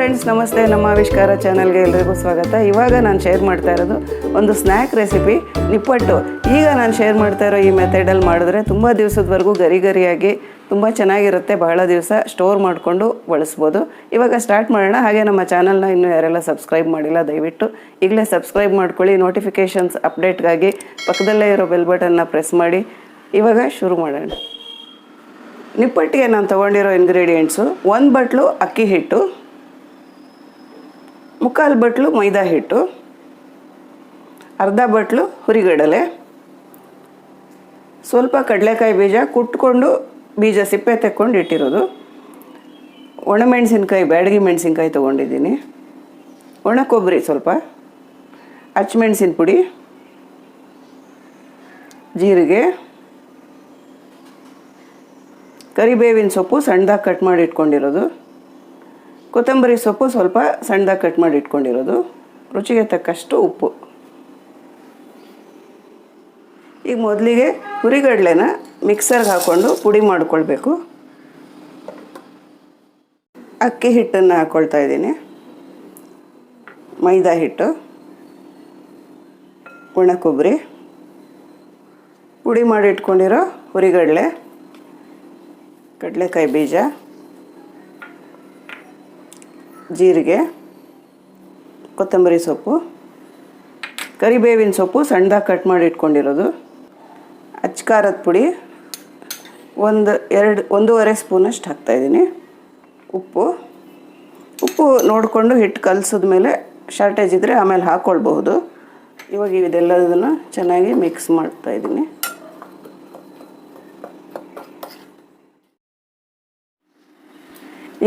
Friends ನಮಸ್ತೆ. ನಮ್ಮ ಆವಿಷ್ಕಾರ ಚಾನಲ್ಗೆ ಎಲ್ರಿಗೂ ಸ್ವಾಗತ. ಇವಾಗ ನಾನು ಶೇರ್ ಮಾಡ್ತಾ ಇರೋದು ಒಂದು ಸ್ನ್ಯಾಕ್ ರೆಸಿಪಿ ನಿಪ್ಪಟ್ಟು. ಈಗ ನಾನು ಶೇರ್ ಮಾಡ್ತಾ ಇರೋ ಈ ಮೆಥಡಲ್ಲಿ ಮಾಡಿದ್ರೆ ತುಂಬ ದಿವಸದವರೆಗೂ ಗರಿ ಗರಿಯಾಗಿ ತುಂಬ ಚೆನ್ನಾಗಿರುತ್ತೆ. ಬಹಳ ದಿವಸ ಸ್ಟೋರ್ ಮಾಡಿಕೊಂಡು ಬಳಸ್ಬೋದು. ಇವಾಗ ಸ್ಟಾರ್ಟ್ ಮಾಡೋಣ. ಹಾಗೆ ನಮ್ಮ ಚಾನಲ್ನ ಇನ್ನೂ ಯಾರೆಲ್ಲ ಸಬ್ಸ್ಕ್ರೈಬ್ ಮಾಡಿಲ್ಲ, ದಯವಿಟ್ಟು ಈಗಲೇ ಸಬ್ಸ್ಕ್ರೈಬ್ ಮಾಡ್ಕೊಳ್ಳಿ. ನೋಟಿಫಿಕೇಷನ್ಸ್ ಅಪ್ಡೇಟ್ಗಾಗಿ ಪಕ್ಕದಲ್ಲೇ ಇರೋ ಬೆಲ್ ಬಟನ್ನ ಪ್ರೆಸ್ ಮಾಡಿ. ಇವಾಗ ಶುರು ಮಾಡೋಣ. ನಿಪ್ಪಟ್ಟಿಗೆ ನಾನು ತೊಗೊಂಡಿರೋ ಇಂಗ್ರೀಡಿಯೆಂಟ್ಸು ಒಂದು ಬಟ್ಲು ಅಕ್ಕಿ ಹಿಟ್ಟು ಮುಕ್ಕಾಲು ಬಟ್ಲು ಮೈದಾ ಹಿಟ್ಟು, ಅರ್ಧ ಬಟ್ಲು ಹುರಿಗಡಲೆ, ಸ್ವಲ್ಪ ಕಡಲೆಕಾಯಿ ಬೀಜ ಕುಟ್ಕೊಂಡು ಬೀಜ ಸಿಪ್ಪೆ ತೆಕ್ಕೊಂಡು ಇಟ್ಟಿರೋದು. ಒಣಮೆಣಸಿನ್ಕಾಯಿ, ಬ್ಯಾಡಗಿ ಮೆಣಸಿನ್ಕಾಯಿ ತೊಗೊಂಡಿದ್ದೀನಿ. ಒಣ ಕೊಬ್ಬರಿ ಸ್ವಲ್ಪ, ಹಚ್ಮೆಣ್ಸಿನ ಪುಡಿ, ಜೀರಿಗೆ, ಕರಿಬೇವಿನ ಸೊಪ್ಪು ಸಣ್ಣದಾಗಿ ಕಟ್ ಮಾಡಿ ಇಟ್ಕೊಂಡಿರೋದು. ಕೊತ್ತಂಬರಿ ಸೊಪ್ಪು ಸ್ವಲ್ಪ ಸಣ್ಣದಾಗಿ ಕಟ್ ಮಾಡಿ ಇಟ್ಕೊಂಡಿರೋದು. ರುಚಿಗೆ ತಕ್ಕಷ್ಟು ಉಪ್ಪು. ಈಗ ಮೊದಲಿಗೆ ಹುರಿಗಡಲೆನ ಮಿಕ್ಸರ್ಗೆ ಹಾಕ್ಕೊಂಡು ಪುಡಿ ಮಾಡಿಕೊಳ್ಬೇಕು. ಅಕ್ಕಿ ಹಿಟ್ಟನ್ನು ಹಾಕ್ಕೊಳ್ತಾ ಇದ್ದೀನಿ. ಮೈದಾ ಹಿಟ್ಟು. ಒಣ ಕೊಬ್ಬರಿ ಪುಡಿ ಮಾಡಿ ಇಟ್ಕೊಂಡಿರೋ ಹುರಿಗಡಲೆ. ಕಡಲೆಕಾಯಿ ಬೀಜ. ಜೀರಿಗೆ, ಕೊತ್ತಂಬರಿ ಸೊಪ್ಪು, ಕರಿಬೇವಿನ ಸೊಪ್ಪು ಸಣ್ಣದಾಗಿ ಕಟ್ ಮಾಡಿ ಇಟ್ಕೊಂಡಿರೋದು. ಅಚ್ಕಾರದ ಪುಡಿ, ಒಂದು ಎರಡು, ಒಂದೂವರೆ ಸ್ಪೂನಷ್ಟು ಹಾಕ್ತಾಯಿದ್ದೀನಿ ಉಪ್ಪು ಉಪ್ಪು ನೋಡಿಕೊಂಡು ಹಿಟ್ಟು ಕಲಸಿದ ಮೇಲೆ ಶಾರ್ಟೇಜ್ ಇದ್ದರೆ ಆಮೇಲೆ ಹಾಕ್ಕೊಳ್ಬಹುದು ಇವಾಗ ಇದೆಲ್ಲದನ್ನು ಚೆನ್ನಾಗಿ ಮಿಕ್ಸ್ ಮಾಡ್ತಾಯಿದ್ದೀನಿ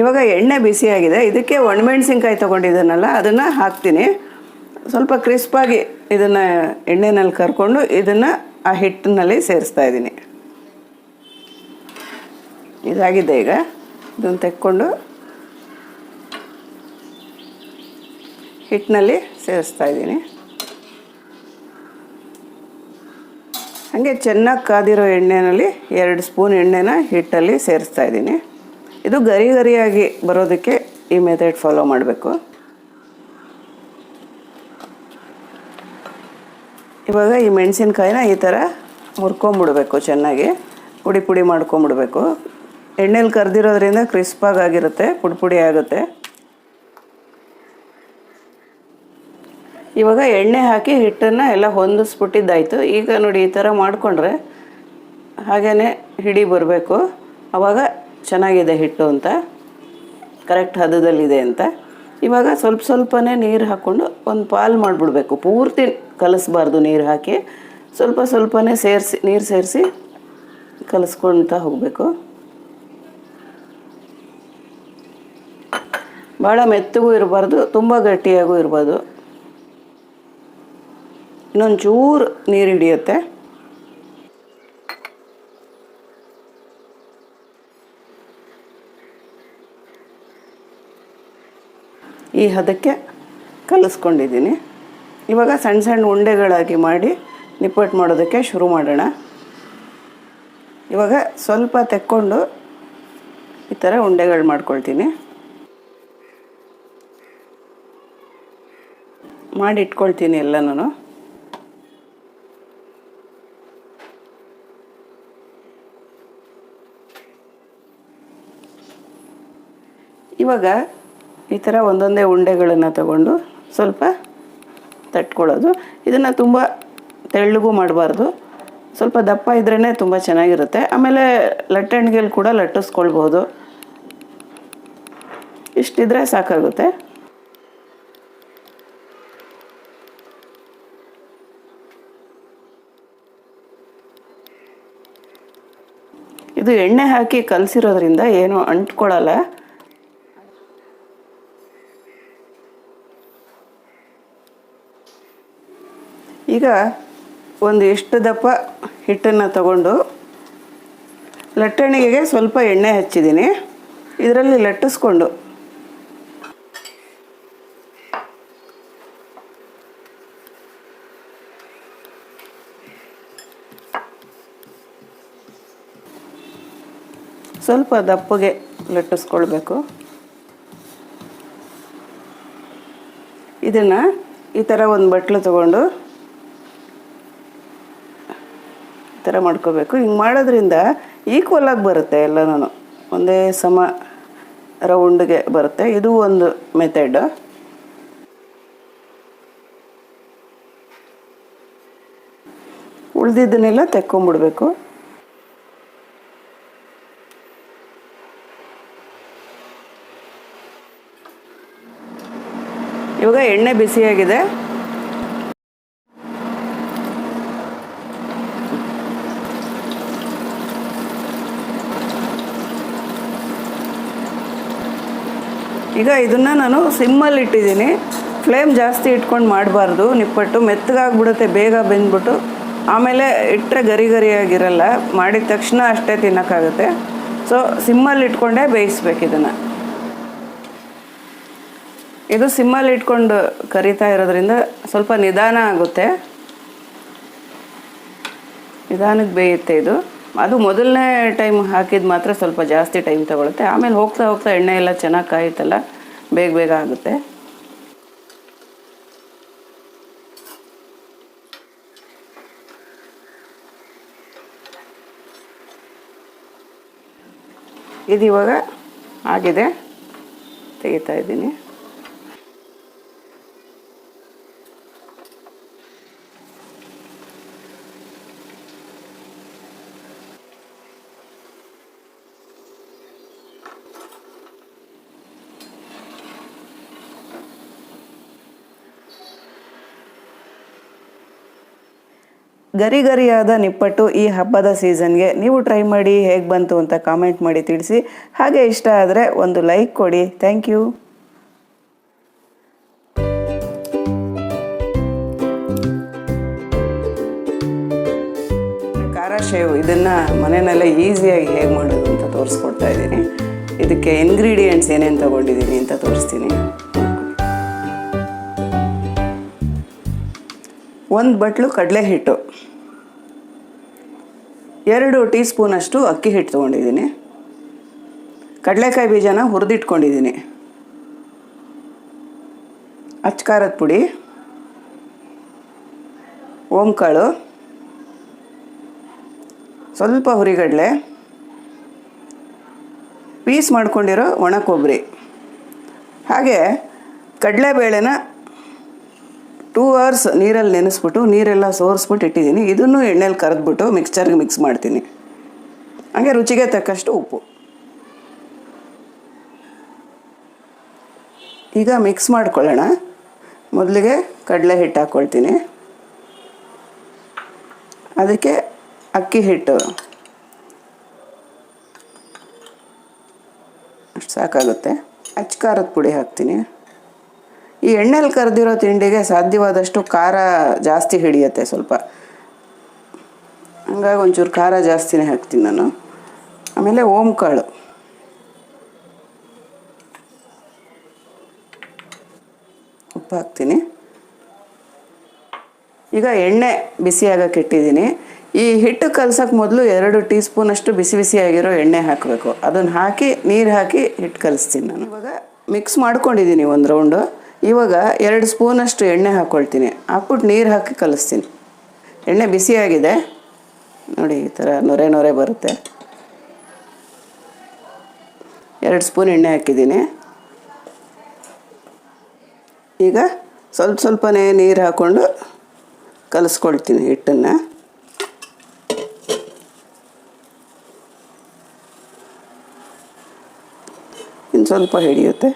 ಇವಾಗ ಎಣ್ಣೆ ಬಿಸಿಯಾಗಿದೆ ಇದಕ್ಕೆ ಒಣಮೆಣ್ಸಿನ್ಕಾಯಿ ತೊಗೊಂಡಿದ್ದೀನಲ್ಲ ಅದನ್ನು ಹಾಕ್ತೀನಿ. ಸ್ವಲ್ಪ ಕ್ರಿಸ್ಪಾಗಿ ಇದನ್ನು ಎಣ್ಣೆನಲ್ಲಿ ಕರ್ಕೊಂಡು ಇದನ್ನು ಆ ಹಿಟ್ಟಿನಲ್ಲಿ ಸೇರಿಸ್ತಾ ಇದ್ದೀನಿ. ಇದಾಗಿದೆ ಈಗ. ಇದನ್ನು ತೆಕ್ಕೊಂಡು ಹಿಟ್ಟಿನಲ್ಲಿ ಸೇರಿಸ್ತಾ ಇದ್ದೀನಿ. ಹಾಗೆ ಚೆನ್ನಾಗಿ ಕಾದಿರೋ ಎಣ್ಣೆಯಲ್ಲಿ ಎರಡು ಸ್ಪೂನ್ ಎಣ್ಣೆನ ಹಿಟ್ಟಲ್ಲಿ ಸೇರಿಸ್ತಾ ಇದ್ದೀನಿ. ಇದು ಗರಿ ಗರಿಯಾಗಿ ಬರೋದಕ್ಕೆ ಈ ಮೆಥಡ್ ಫಾಲೋ ಮಾಡಬೇಕು. ಇವಾಗ ಈ ಮೆಣಸಿನ್ಕಾಯಿನ ಈ ಥರ ಮುರ್ಕೊಂಬಿಡ್ಬೇಕು ಚೆನ್ನಾಗಿ. ಪುಡಿ ಪುಡಿ ಮಾಡ್ಕೊಂಬಿಡ್ಬೇಕು. ಎಣ್ಣೆಲಿ ಕರೆದಿರೋದ್ರಿಂದ ಕ್ರಿಸ್ಪಾಗಿ ಆಗಿರುತ್ತೆ, ಪುಡಿ ಪುಡಿ ಆಗುತ್ತೆ. ಇವಾಗ ಎಣ್ಣೆ ಹಾಕಿ ಹಿಟ್ಟನ್ನು ಎಲ್ಲ ಹೊಂದಿಸ್ಬಿಟ್ಟಿದ್ದಾಯಿತು. ಈಗ ನೋಡಿ ಈ ಥರ ಮಾಡಿಕೊಂಡ್ರೆ ಹಾಗೆಯೇ ಹಿಡಿ ಬರಬೇಕು. ಆವಾಗ ಚೆನ್ನಾಗಿದೆ ಹಿಟ್ಟು ಅಂತ ಕರೆಕ್ಟ್ ಹದದಲ್ಲಿದೆ ಅಂತ. ಇವಾಗ ಸ್ವಲ್ಪ ಸ್ವಲ್ಪನೇ ನೀರು ಹಾಕ್ಕೊಂಡು ಒಂದು ಪಾಲು ಮಾಡಿಬಿಡ್ಬೇಕು. ಪೂರ್ತಿ ಕಲಿಸ್ಬಾರ್ದು ನೀರು ಹಾಕಿ. ಸ್ವಲ್ಪ ಸ್ವಲ್ಪನೇ ಸೇರಿಸಿ, ನೀರು ಸೇರಿಸಿ ಕಲಿಸ್ಕೊಳ್ತಾ ಹೋಗಬೇಕು. ಭಾಳ ಮೆತ್ತಗೂ ಇರಬಾರ್ದು, ತುಂಬ ಗಟ್ಟಿಯಾಗೂ ಇರಬಾರ್ದು. ಇನ್ನೊಂದು ಚೂರು ನೀರು ಹಿಡಿಯುತ್ತೆ. ಈ ಹದಕ್ಕೆ ಕಲಿಸ್ಕೊಂಡಿದ್ದೀನಿ. ಇವಾಗ ಸಣ್ಣ ಸಣ್ಣ ಉಂಡೆಗಳಾಗಿ ಮಾಡಿ ನಿಪ್ಪಟ್ಟು ಮಾಡೋದಕ್ಕೆ ಶುರು ಮಾಡೋಣ. ಇವಾಗ ಸ್ವಲ್ಪ ತೆಕ್ಕೊಂಡು ಈ ಥರ ಉಂಡೆಗಳು ಮಾಡ್ಕೊಳ್ತೀನಿ. ಮಾಡಿ ಇಟ್ಕೊಳ್ತೀನಿ ಎಲ್ಲನೂ ಇವಾಗ ಈ ಥರ ಒಂದೊಂದೇ ಉಂಡೆಗಳನ್ನು ತಗೊಂಡು ಸ್ವಲ್ಪ ತಟ್ಕೊಳ್ಳೋದು. ಇದನ್ನು ತುಂಬ ತೆಳ್ಳಗೂ ಮಾಡಬಾರ್ದು. ಸ್ವಲ್ಪ ದಪ್ಪ ಇದ್ರೇ ತುಂಬ ಚೆನ್ನಾಗಿರುತ್ತೆ. ಆಮೇಲೆ ಲಟ್ಟಣಿಗೆಲ್ಲಿ ಕೂಡ ಲಟ್ಟಿಸ್ಕೊಳ್ಬೋದು. ಇಷ್ಟಿದ್ರೆ ಸಾಕಾಗುತ್ತೆ. ಇದು ಎಣ್ಣೆ ಹಾಕಿ ಕಲಸಿರೋದ್ರಿಂದ ಏನು ಅಂಟ್ಕೊಳ್ಳಲ್ಲ. ಈಗ ಒಂದು ಎಷ್ಟು ದಪ್ಪ ಹಿಟ್ಟನ್ನು ತಗೊಂಡು ಲಟ್ಟಣಿಗೆಗೆ ಸ್ವಲ್ಪ ಎಣ್ಣೆ ಹಚ್ಚಿದ್ದೀನಿ. ಇದರಲ್ಲಿ ಲಟ್ಟಿಸ್ಕೊಂಡು. ಸ್ವಲ್ಪ ದಪ್ಪಗೆ ಲಟ್ಟಿಸ್ಕೊಳ್ಬೇಕು. ಇದನ್ನು ಈ ಥರ ಒಂದು ಬಟ್ಲು ತೊಗೊಂಡು ಈ ಥರ ಮಾಡ್ಕೋಬೇಕು. ಹಿಂಗೆ ಮಾಡೋದ್ರಿಂದ ಈಕ್ವಲ್ ಆಗಿ ಬರುತ್ತೆ ಎಲ್ಲನೂ ಒಂದೇ ಸಮ ರೌಂಡ್ಗೆ ಬರುತ್ತೆ. ಇದು ಒಂದು ಮೆಥಡ್ ಉಳ್ದಿದ್ದನ್ನೆಲ್ಲ ತೆಕ್ಕೊಂಬಿಡ್ಬೇಕು. ಇವಾಗ ಎಣ್ಣೆ ಬಿಸಿಯಾಗಿದೆ. ಈಗ ಇದನ್ನು ನಾನು ಸಿಮ್ಮಲ್ಲಿ ಇಟ್ಟಿದ್ದೀನಿ. ಫ್ಲೇಮ್ ಜಾಸ್ತಿ ಇಟ್ಕೊಂಡು ಮಾಡಬಾರ್ದು. ನಿಪ್ಪಟ್ಟು ಮೆತ್ತಗಾಗ್ಬಿಡುತ್ತೆ, ಬೇಗ ಬೆಂದ್ಬಿಟ್ಟು. ಆಮೇಲೆ ಇಟ್ಟರೆ ಗರಿ ಗರಿಯಾಗಿರಲ್ಲ, ಮಾಡಿದ ತಕ್ಷಣ ಅಷ್ಟೇ ತಿನ್ನೋಕ್ಕಾಗುತ್ತೆ. ಸೊ ಸಿಮ್ಮಲ್ಲಿ ಇಟ್ಕೊಂಡೇ ಬೇಯಿಸ್ಬೇಕು ಇದನ್ನು. ಇದು ಸಿಮ್ಮಲ್ಲಿ ಇಟ್ಕೊಂಡು ಕರಿತಾ ಇರೋದ್ರಿಂದ ಸ್ವಲ್ಪ ನಿಧಾನ ಆಗುತ್ತೆ. ನಿಧಾನಕ್ಕೆ ಬೇಯುತ್ತೆ ಇದು. ಅದು ಮೊದಲನೇ ಟೈಮ್ ಹಾಕಿದ ಮಾತ್ರ ಸ್ವಲ್ಪ ಜಾಸ್ತಿ ಟೈಮ್ ತಗೊಳುತ್ತೆ. ಆಮೇಲೆ ಹೋಗ್ತಾ ಹೋಗ್ತಾ ಎಣ್ಣೆ ಎಲ್ಲ ಚೆನ್ನಾಗಿ ಕಾಯುತ್ತಲ್ಲ, ಬೇಗ ಬೇಗ ಆಗುತ್ತೆ. ಇದು ಇವಾಗ ಆಗಿದೆ. ತೆಗಿತಾ ಇದ್ದೀನಿ. ಗರಿ ಗರಿಯಾದ ನಿಪ್ಪಟ್ಟು ಈ ಹಬ್ಬದ ಸೀಸನ್ಗೆ ನೀವು ಟ್ರೈ ಮಾಡಿ ಹೇಗೆ ಬಂತು ಅಂತ ಕಾಮೆಂಟ್ ಮಾಡಿ ತಿಳಿಸಿ. ಹಾಗೆ ಇಷ್ಟ ಆದರೆ ಒಂದು ಲೈಕ್ ಕೊಡಿ. Thank you. ಖಾರ ಶೇವ್, ಇದನ್ನು ಮನೆಯಲ್ಲೇ ಈಸಿಯಾಗಿ ಹೇಗೆ ಮಾಡೋದು ಅಂತ ತೋರಿಸ್ಕೊಡ್ತಾ ಇದ್ದೀನಿ. ಇದಕ್ಕೆ ಇಂಗ್ರೀಡಿಯೆಂಟ್ಸ್ ಏನೇನು ತೊಗೊಂಡಿದ್ದೀನಿ ಅಂತ ತೋರಿಸ್ತೀನಿ. ಒಂದು ಬಟ್ಲು ಕಡಲೆ ಹಿಟ್ಟು ಎರಡು ಟೀ ಸ್ಪೂನಷ್ಟು ಅಕ್ಕಿ ಹಿಟ್ಟು ತೊಗೊಂಡಿದ್ದೀನಿ. ಕಡಲೆಕಾಯಿ ಬೀಜನ ಹುರಿದಿಟ್ಕೊಂಡಿದ್ದೀನಿ. ಅಚ್ಕಾರದ ಪುಡಿ. ಓಂಕಾಳು. ಸ್ವಲ್ಪ ಹುರಿಗಡಲೆ. ಪೀಸ್ ಮಾಡ್ಕೊಂಡಿರೋ ಒಣ ಕೊಬ್ಬರಿ. ಹಾಗೆ ಕಡಲೆಬೇಳೆನ ಟೂ ಅವರ್ಸ್ ನೀರಲ್ಲಿ ನೆನೆಸ್ಬಿಟ್ಟು, ನೀರೆಲ್ಲ ಸೋರಿಸ್ಬಿಟ್ಟು ಇಟ್ಟಿದ್ದೀನಿ. ಇದನ್ನು ಎಣ್ಣೆಲಿ ಕರೆದ್ಬಿಟ್ಟು ಮಿಕ್ಸ್ಚರ್ಗೆ ಮಿಕ್ಸ್ ಮಾಡ್ತೀನಿ. ಹಾಗೆ ರುಚಿಗೆ ತಕ್ಕಷ್ಟು ಉಪ್ಪು. ಈಗ ಮಿಕ್ಸ್ ಮಾಡ್ಕೊಳ್ಳೋಣ. ಮೊದಲಿಗೆ ಕಡಲೆ ಹಿಟ್ಟು ಹಾಕ್ಕೊಳ್ತೀನಿ. ಅದಕ್ಕೆ ಅಕ್ಕಿ ಹಿಟ್ಟು. ಅಷ್ಟು ಸಾಕಾಗುತ್ತೆ. ಖಾರದ ಪುಡಿ ಹಾಕ್ತೀನಿ. ಈ ಎಣ್ಣೆಲಿ ಕರೆದಿರೋ ತಿಂಡಿಗೆ ಸಾಧ್ಯವಾದಷ್ಟು ಖಾರ ಜಾಸ್ತಿ ಹಿಡಿಯುತ್ತೆ ಸ್ವಲ್ಪ. ಹಂಗಾಗಿ ಒಂಚೂರು ಖಾರ ಜಾಸ್ತಿನೇ ಹಾಕ್ತೀನಿ ನಾನು. ಆಮೇಲೆ ಓಂಕಾಳು. ಉಪ್ಪು ಹಾಕ್ತೀನಿ. ಈಗ ಎಣ್ಣೆ ಬಿಸಿಯಾಗಕ್ಕೆ ಇಟ್ಟಿದ್ದೀನಿ ಈ ಹಿಟ್ಟು ಕಲ್ಸೋಕ್ಕೆ ಮೊದಲು ಎರಡು ಟೀ ಸ್ಪೂನಷ್ಟು ಬಿಸಿ ಬಿಸಿಯಾಗಿರೋ ಎಣ್ಣೆ ಹಾಕಬೇಕು. ಅದನ್ನು ಹಾಕಿ, ನೀರು ಹಾಕಿ ಹಿಟ್ಟು ಕಲಿಸ್ತೀನಿ ನಾನು. ಇವಾಗ ಮಿಕ್ಸ್ ಮಾಡ್ಕೊಂಡಿದ್ದೀನಿ ಒಂದು ರೌಂಡು ಇವಾಗ ಎರಡು ಸ್ಪೂನಷ್ಟು ಎಣ್ಣೆ ಹಾಕ್ಕೊಳ್ತೀನಿ ಹಾಕ್ಬಿಟ್ಟು ನೀರು ಹಾಕಿ ಕಲಿಸ್ತೀನಿ. ಎಣ್ಣೆ ಬಿಸಿಯಾಗಿದೆ. ನೋಡಿ ಈ ಥರ ನೊರೆ ನೊರೆ ಬರುತ್ತೆ. ಎರಡು ಸ್ಪೂನ್ ಎಣ್ಣೆ ಹಾಕಿದ್ದೀನಿ. ಈಗ ಸ್ವಲ್ಪ ಸ್ವಲ್ಪನೇ ನೀರು ಹಾಕ್ಕೊಂಡು ಕಲಿಸ್ಕೊಳ್ತೀನಿ ಹಿಟ್ಟನ್ನು. ಇನ್ನು ಸ್ವಲ್ಪ ಹಿಡಿಯುತ್ತೆ.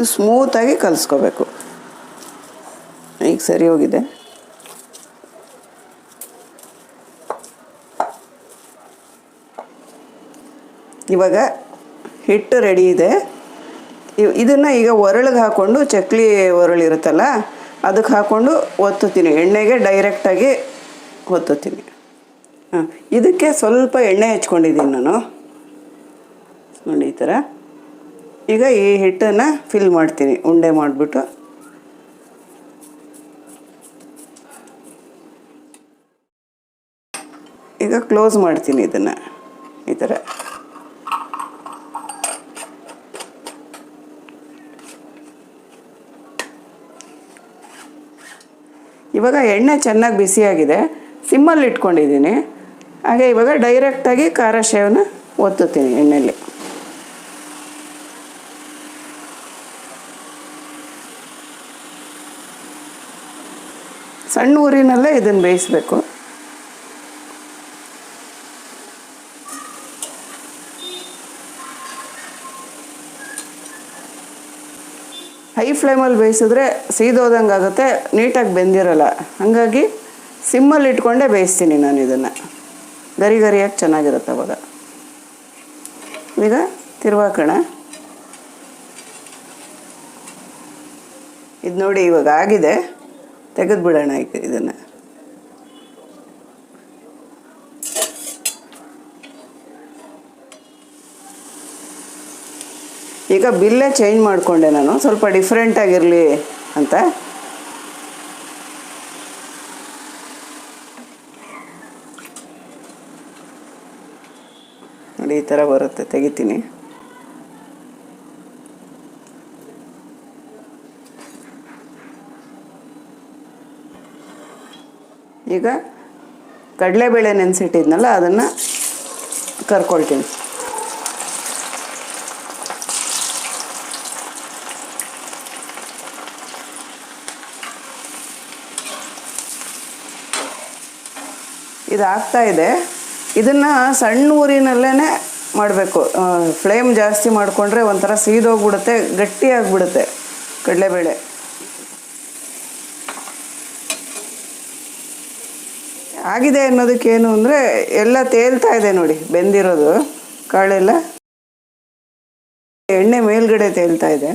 ಇದು ಸ್ಮೂತಾಗಿ ಕಲಿಸ್ಕೋಬೇಕು. ಈಗ ಸರಿ ಹೋಗಿದೆ. ಇವಾಗ ಹಿಟ್ಟು ರೆಡಿ ಇದೆ. ಇದನ್ನು ಈಗ ಒರಳಿಗೆ ಹಾಕ್ಕೊಂಡು ಚಕ್ಲಿ ಒರಳಿರುತ್ತಲ್ಲ ಅದಕ್ಕೆ ಹಾಕ್ಕೊಂಡು ಒತ್ತುತ್ತೀನಿ. ಎಣ್ಣೆಗೆ ಡೈರೆಕ್ಟಾಗಿ ಒತ್ತುತ್ತೀನಿ. ಹಾಂ, ಇದಕ್ಕೆ ಸ್ವಲ್ಪ ಎಣ್ಣೆ ಹಚ್ಕೊಂಡಿದ್ದೀನಿ ನಾನು. ನೋಡಿ ಈ ಥರ ಈಗ ಈ ಹಿಟ್ಟನ್ನು ಫಿಲ್ ಮಾಡ್ತೀನಿ. ಉಂಡೆ ಮಾಡಿಬಿಟ್ಟು. ಈಗ ಕ್ಲೋಸ್ ಮಾಡ್ತೀನಿ ಇದನ್ನು. ಈ ಥರ ಇವಾಗ ಎಣ್ಣೆ ಚೆನ್ನಾಗಿ ಬಿಸಿಯಾಗಿದೆ ಸಿಮ್ಮಲ್ಲಿ ಇಟ್ಕೊಂಡಿದ್ದೀನಿ. ಹಾಗೆ ಇವಾಗ ಡೈರೆಕ್ಟಾಗಿ ಖಾರ ಶೇವನ್ನ ಒತ್ತುತ್ತೀನಿ ಎಣ್ಣೆಯಲ್ಲಿ ಸಣ್ಣ ಊರಿನಲ್ಲೇ ಇದನ್ನು ಬೇಯಿಸಬೇಕು. ಹೈ ಫ್ಲೇಮಲ್ಲಿ ಬೇಯಿಸಿದ್ರೆ ಸೀದೋದಂಗೆ ಆಗುತ್ತೆ, ನೀಟಾಗಿ ಬೆಂದಿರಲ್ಲ. ಹಾಗಾಗಿ ಸಿಮ್ಮಲ್ಲಿ ಇಟ್ಕೊಂಡೇ ಬೇಯಿಸ್ತೀನಿ ನಾನು ಇದನ್ನು. ಗರಿ ಗರಿಯಾಗಿ ಚೆನ್ನಾಗಿರುತ್ತೆ ಅವಾಗ. ಈಗ ತಿರುವಾಕಣ. ಇದು ನೋಡಿ ಇವಾಗ ಆಗಿದೆ. ತೆಗೆದು ಬಿಡೋಣ ಈಗ ಇದನ್ನು. ಈಗ ಬಿಲ್ಲೇ ಚೇಂಜ್ ಮಾಡಿಕೊಂಡೆ ನಾನು, ಸ್ವಲ್ಪ ಡಿಫ್ರೆಂಟಾಗಿರಲಿ ಅಂತ. ನೋಡಿ, ಈ ಥರ ಬರುತ್ತೆ, ತೆಗಿತೀನಿ. ಈಗ ಕಡಲೆಬೇಳೆ ನೆನೆಸಿಟ್ಟಿದ್ನಲ್ಲ, ಅದನ್ನು ಕರ್ಕೊಳ್ತೀನಿ. ಇದು ಆಗ್ತಾ ಇದೆ. ಇದನ್ನು ಸಣ್ಣ ಊರಿನಲ್ಲೇ ಮಾಡಬೇಕು. ಫ್ಲೇಮ್ ಜಾಸ್ತಿ ಮಾಡಿಕೊಂಡ್ರೆ ಒಂಥರ ಸೀದೋಗ್ಬಿಡುತ್ತೆ, ಗಟ್ಟಿಯಾಗಿಬಿಡುತ್ತೆ ಕಡಲೆಬೇಳೆ. ಆಗಿದೆ ಅನ್ನೋದಕ್ಕೇನು ಅಂದರೆ ಎಲ್ಲ ತೇಲ್ತಾ ಇದೆ ನೋಡಿ, ಬೆಂದಿರೋದು, ಕಾಳೆಲ್ಲ. ಎಣ್ಣೆ ಮೇಲ್ಗಡೆ ತೇಲ್ತಾ ಇದೆ.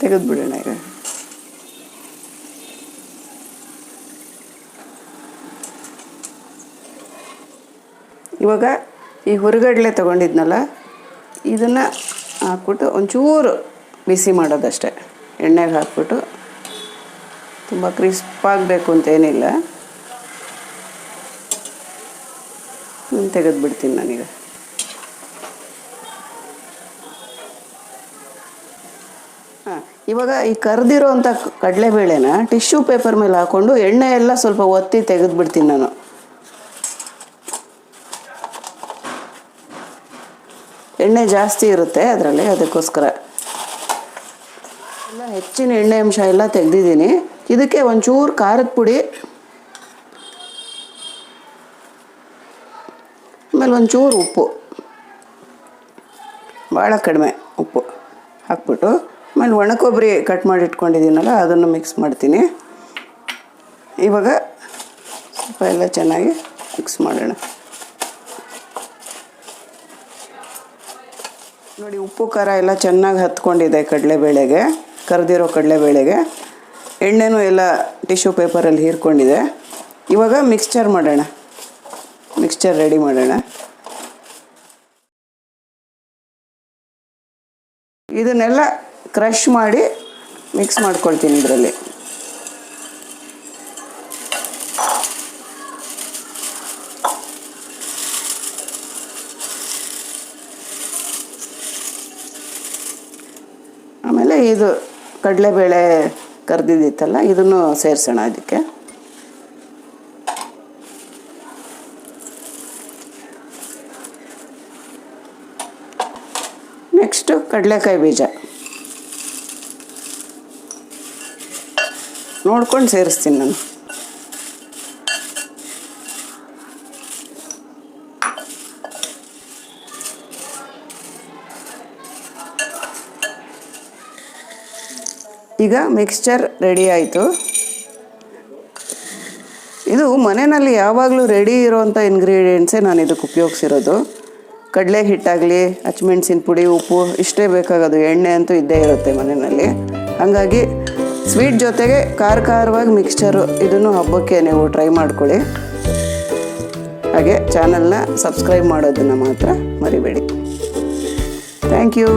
ತೆಗೆದುಬಿಡೋಣ ಈಗ. ಇವಾಗ ಈ ಹುರಿಗಡಲೆ ತೊಗೊಂಡಿದ್ನಲ್ಲ, ಇದನ್ನು ಹಾಕ್ಬಿಟ್ಟು ಒಂಚೂರು ಬಿಸಿ ಮಾಡೋದಷ್ಟೇ. ಎಣ್ಣೆಗೆ ಹಾಕ್ಬಿಟ್ಟು ತುಂಬ ಕ್ರಿಸ್ಪ್ ಆಗಬೇಕು ಅಂತೇನಿಲ್ಲ ತೆಗೆದು ಬಿಡ್ತೀನಿ ನಾನೀಗ. ಹಾಂ, ಇವಾಗ ಈ ಕರೆದಿರೋ ಅಂಥ ಕಡಲೆಬೇಳೆನ ಟಿಶ್ಯೂ ಪೇಪರ್ ಮೇಲೆ ಹಾಕ್ಕೊಂಡು ಎಣ್ಣೆ ಎಲ್ಲ ಸ್ವಲ್ಪ ಒತ್ತಿ ತೆಗೆದು ಬಿಡ್ತೀನಿ ನಾನು. ಎಣ್ಣೆ ಜಾಸ್ತಿ ಇರುತ್ತೆ ಅದರಲ್ಲಿ, ಅದಕ್ಕೋಸ್ಕರ. ಎಲ್ಲ ಹೆಚ್ಚಿನ ಎಣ್ಣೆ ಅಂಶ ಎಲ್ಲ ತೆಗೆದಿದ್ದೀನಿ. ಇದಕ್ಕೆ ಒಂಚೂರು ಖಾರದ ಪುಡಿ, ಆಮೇಲೆ ಒಂಚೂರು ಉಪ್ಪು ಭಾಳ ಕಡಿಮೆ ಉಪ್ಪು ಹಾಕ್ಬಿಟ್ಟು, ಆಮೇಲೆ ಒಣ ಕೊಬ್ಬರಿ ಕಟ್ ಮಾಡಿ ಇಟ್ಕೊಂಡಿದ್ದೀನಲ್ಲ, ಅದನ್ನು ಮಿಕ್ಸ್ ಮಾಡ್ತೀನಿ. ಇವಾಗ ಸ್ವಲ್ಪ ಎಲ್ಲ ಚೆನ್ನಾಗಿ ಮಿಕ್ಸ್ ಮಾಡೋಣ. ನೋಡಿ, ಉಪ್ಪು ಖಾರ ಎಲ್ಲ ಚೆನ್ನಾಗಿ ಹತ್ಕೊಂಡಿದೆ ಕಡಲೆಬೇಳೆಗೆ, ಕರೆದಿರೋ ಕಡಲೆಬೇಳೆಗೆ. ಎಣ್ಣೆನೂ ಎಲ್ಲ ಟಿಶ್ಯೂ ಪೇಪರಲ್ಲಿ ಹೀರ್ಕೊಂಡಿದೆ. ಇವಾಗ ಮಿಕ್ಸ್ಚರ್ ಮಾಡೋಣ. ಮಿಕ್ಸ್ಚರ್ ರೆಡಿ ಮಾಡೋಣ. ಇದನ್ನೆಲ್ಲ ಕ್ರಷ್ ಮಾಡಿ ಮಿಕ್ಸ್ ಮಾಡ್ಕೊಳ್ತೀನಿ ಇದರಲ್ಲಿ. ಆಮೇಲೆ ಇದು ಕಡಲೆಬೇಳೆ ಕರೆದಿದ್ದಿತ್ತಲ್ಲ ಇದನ್ನು ಸೇರಿಸೋಣ ಅದಕ್ಕೆ. ನೆಕ್ಸ್ಟು ಕಡಲೆಕಾಯಿ ಬೀಜ. ನೋಡ್ಕೊಂಡು ಸೇರಿಸ್ತೀನಿ ನಾನು. ಈಗ ಮಿಕ್ಸ್ಚರ್ ರೆಡಿ ಆಯಿತು. ಇದು ಮನೆಯಲ್ಲಿ ಯಾವಾಗಲೂ ರೆಡಿ ಇರೋವಂಥ ಇಂಗ್ರೀಡಿಯೆಂಟ್ಸೇ ನಾನು ಇದಕ್ಕೆ ಉಪಯೋಗಿಸಿರೋದು. ಕಡಲೆ ಹಿಟ್ಟಾಗಲಿ, ಹಚ್ಮೆಣ್ಸಿನ ಪುಡಿ, ಉಪ್ಪು, ಇಷ್ಟೇ ಬೇಕಾಗೋದು. ಎಣ್ಣೆ ಅಂತೂ ಇದ್ದೇ ಇರುತ್ತೆ ಮನೆಯಲ್ಲಿ. ಹಾಗಾಗಿ ಸ್ವೀಟ್ ಜೊತೆಗೆ ಖಾರ ಖಾರವಾಗಿ ಮಿಕ್ಸ್ಚರು ಇದನ್ನು ಹಬ್ಬಕ್ಕೆ ನೀವು ಟ್ರೈ ಮಾಡ್ಕೊಳ್ಳಿ. ಹಾಗೆ ಚಾನಲ್ನ ಸಬ್ಸ್ಕ್ರೈಬ್ ಮಾಡೋದನ್ನು ಮಾತ್ರ ಮರಿಬೇಡಿ. Thank you